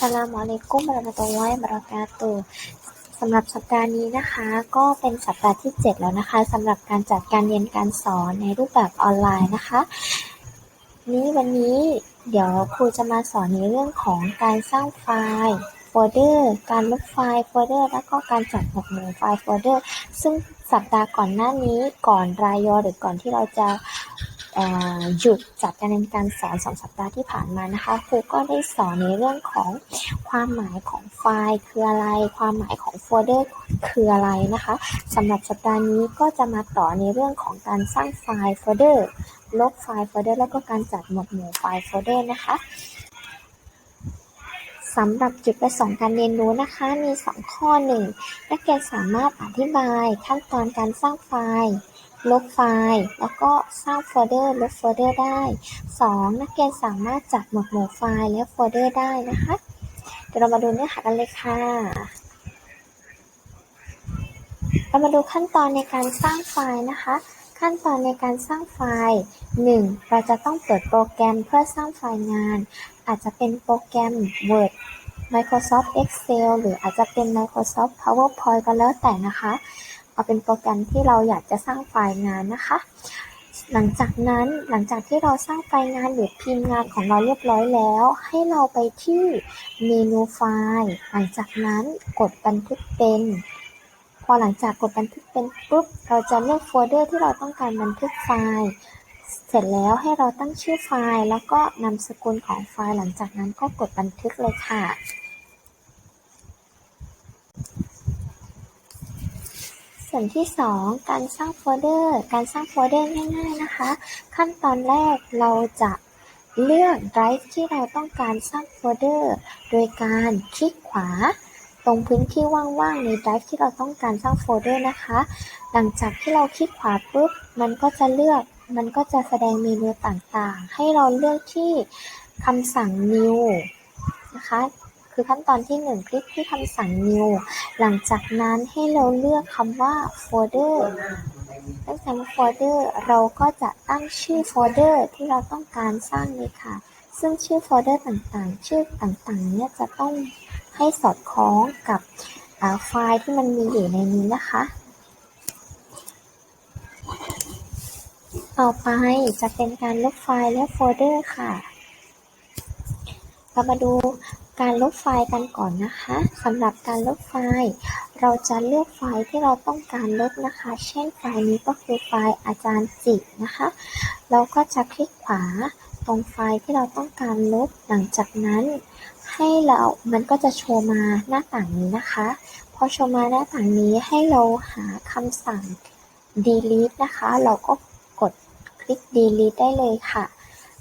สลามอะลัยกุมวะเระมตุลลอฮิวะบราะกาตุฮ์สำหรับสัปดาห์นี้นะคะ ก็เป็นสัปดาห์ที่ 7 แล้วนะคะสำหรับการจัดการเรียนการสอนในรูปแบบออนไลน์นะคะ นี้วันนี้เดี๋ยวครูจะมาสอนในเรื่องของการสร้างไฟล์โฟลเดอร์ การลบไฟล์โฟลเดอร์ แล้วก็การจัดหมวดหมู่ไฟล์โฟลเดอร์ ซึ่งสัปดาห์ก่อนหน้านี้ก่อนรายยอหรือก่อนที่เราจะ หยุดจัดการเรียนการสอนสองสัปดาห์ที่ผ่านมานะคะครูก็ได้สอนในเรื่องของความหมายของไฟล์คืออะไร ความหมายของโฟลเดอร์คืออะไรนะคะสำหรับสัปดาห์นี้ก็จะมาต่อในเรื่องของการสร้างไฟล์โฟลเดอร์ลบไฟล์โฟลเดอร์แล้วก็การจัดหมวดหมู่ไฟล์โฟลเดอร์นะคะสำหรับจุดประสงค์การเรียนรู้นะคะมี 2 ข้อ 1. นักเรียนสามารถอธิบายขั้นตอนการสร้างไฟล์ ลบไฟล์ แล้วก็สร้างโฟลเดอร์ลบโฟลเดอร์ได้ 2. นักเรียนสามารถจัดหมวดหมู่ไฟล์และโฟลเดอร์ได้นะคะเดี๋ยวเรามาดูเนื้อหากันเลยค่ะ เรามาดูขั้นตอนในการสร้างไฟล์นะคะ ขั้นตอนในการสร้างไฟล์ 1. เราจะต้องเปิดโปรแกรมเพื่อสร้างไฟล์งาน อาจจะเป็นโปรแกรม Word Microsoft Excel หรืออาจจะเป็น Microsoft PowerPoint ก็แล้วแต่นะคะ เอาเป็นโปรแกรมที่เราอยากจะสร้างไฟล์งานนะคะ หลังจากนั้นหลังจากที่เราสร้างไฟล์งานหรือพิมพ์งานของเราเรียบร้อยแล้ว ให้เราไปที่เมนูไฟล์หลังจากนั้นกดบันทึกเป็นพอหลังจากกดบันทึกเป็นปุ๊บเราจะเลือกโฟลเดอร์ที่เราต้องการบันทึกไฟล์เสร็จแล้วให้เราตั้งชื่อไฟล์ แล้วก็นามสกุลของไฟล์ หลังจากนั้นก็กดบันทึกเลยค่ะ ส่วนที่ 2 การสร้างโฟลเดอร์ การสร้างโฟลเดอร์ง่าย ๆนะคะ ขั้นตอนแรกเราจะเลือกไดรฟ์ที่เราต้องการสร้างโฟลเดอร์ โดยการคลิกขวา ตรงพื้นที่ว่างๆในไดรฟ์ที่เราต้องการสร้างโฟลเดอร์นะคะ หลังจากที่เราคลิกขวาปุ๊บ มันก็จะเลือก มันก็จะแสดงเมนูต่างๆ ให้เราเลือกที่คำสั่ง new นะคะ คือขั้นตอนที่ 1 คลิกที่คำสั่ง new หลังจากนั้นให้เราเลือกคำว่า folder ตั้งแต่ว่า folder เราก็จะตั้งชื่อโฟลเดอร์ที่เราต้องการสร้างเลยค่ะ ซึ่งชื่อโฟลเดอร์ต่างๆ ชื่อต่างๆ เนี่ยจะต้องให้สอดคล้องกับไฟล์ที่มันมีอยู่ในนี้นะคะ ต่อไปจะเป็นการลบไฟล์และโฟลเดอร์ค่ะ เรามาดู การลบไฟล์กันก่อนนะคะสำหรับการลบไฟล์ เราจะเลือกไฟล์ที่เราต้องการลบนะคะ เช่นไฟล์นี้ก็คือไฟล์อาจารย์จินะคะ เราก็จะคลิกขวาตรงไฟล์ที่เราต้องการลบหลังจากนั้น ให้เรามันก็จะโชว์มาหน้าต่างนี้นะคะ พอโชว์มาหน้าต่างนี้ให้เราหาคำสั่ง delete นะคะ เราก็กดคลิก delete ได้เลยค่ะ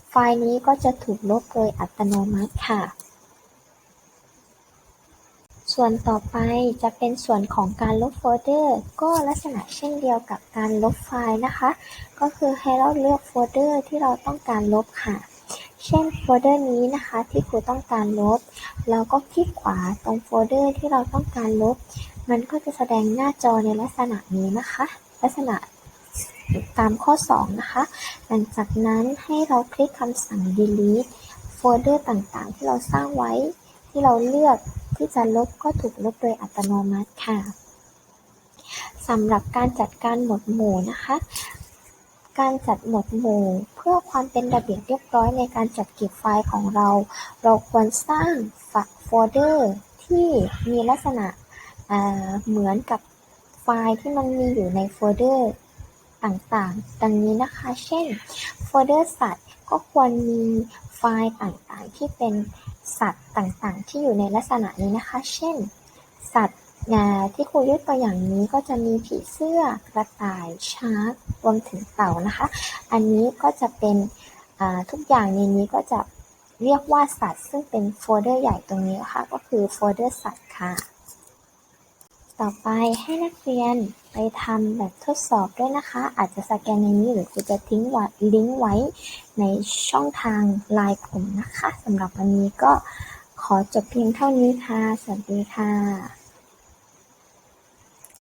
ไฟล์นี้ก็จะถูกลบโดยอัตโนมัติค่ะ ส่วนต่อไปจะเป็นส่วนของการลบโฟลเดอร์ ก็ลักษณะเช่นเดียวกับการลบไฟล์นะคะ ก็คือให้เราเลือกโฟลเดอร์ที่เราต้องการลบค่ะ เช่นโฟลเดอร์นี้นะคะที่ครูต้องการลบ เราก็คลิกขวาตรงโฟลเดอร์ที่เราต้องการลบ มันก็จะแสดงหน้าจอในลักษณะนี้นะคะ ลักษณะตามข้อ 2 นะคะ หลังจากนั้นให้เราคลิกคำสั่ง delete โฟลเดอร์ต่างๆ ที่เราสร้างไว้ที่เราเลือก ที่จะลบก็ถูกลบโดยอัตโนมัติค่ะสำหรับการจัดการหมวดหมู่นะคะ การจัดหมวดหมู่เพื่อความเป็นระเบียบเรียบร้อยในการจัดเก็บไฟล์ของเรา เราควรสร้างฝักโฟลเดอร์ที่มีลักษณะเหมือนกับไฟล์ที่มันมีอยู่ในโฟลเดอร์ต่างๆ ดังนี้นะคะ เช่น โฟลเดอร์สัตว์ก็ควรมีไฟล์ต่างๆ ที่เป็น สัตว์ต่างๆ ที่อยู่ในลักษณะนี้นะคะ เช่น สัตว์ที่ครูยกตัวอย่างนี้ก็จะมีผีเสื้อกระต่ายช้างรวมถึงเต่านะคะ อันนี้ก็จะเป็นทุกอย่างในนี้ก็จะเรียกว่าสัตว์ ซึ่งเป็นโฟลเดอร์ใหญ่ตรงนี้ค่ะก็คือโฟลเดอร์สัตว์ค่ะ ต่อไปให้นักเรียนไปทำแบบทดสอบด้วยนะคะ อาจจะสแกนในนี้หรือครูจะทิ้งวัดลิงก์ไว้ในช่องทางไลน์กลุ่มนะคะสำหรับวันนี้ก็ขอจบเพียงเท่านี้ค่ะ สวัสดีค่ะ